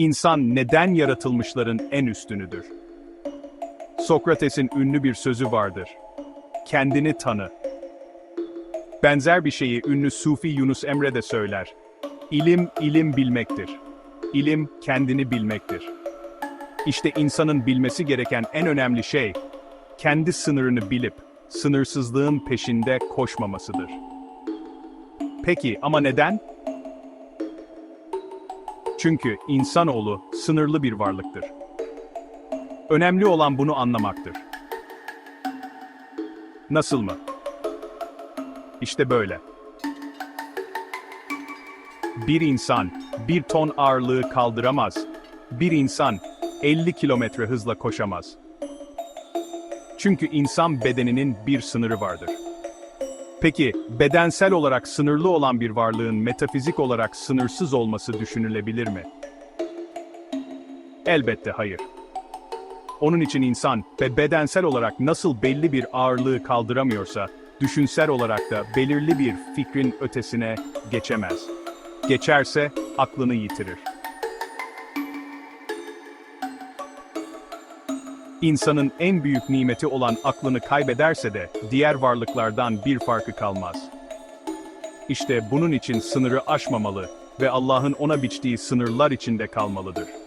İnsan neden yaratılmışların en üstünüdür? Sokrates'in ünlü bir sözü vardır. Kendini tanı. Benzer bir şeyi ünlü Sufi Yunus Emre de söyler. İlim, ilim bilmektir. İlim, kendini bilmektir. İşte insanın bilmesi gereken en önemli şey, kendi sınırını bilip, sınırsızlığın peşinde koşmamasıdır. Peki ama neden? Çünkü insanoğlu sınırlı bir varlıktır. Önemli olan bunu anlamaktır. Nasıl mı? İşte böyle. Bir insan bir ton ağırlığı kaldıramaz. Bir insan 50 kilometre hızla koşamaz. Çünkü insan bedeninin bir sınırı vardır. Peki, bedensel olarak sınırlı olan bir varlığın metafizik olarak sınırsız olması düşünülebilir mi? Elbette hayır. Onun için insan ve bedensel olarak nasıl belli bir ağırlığı kaldıramıyorsa, düşünsel olarak da belirli bir fikrin ötesine geçemez. Geçerse aklını yitirir. İnsanın en büyük nimeti olan aklını kaybederse de diğer varlıklardan bir farkı kalmaz. İşte bunun için sınırı aşmamalı ve Allah'ın ona biçtiği sınırlar içinde kalmalıdır.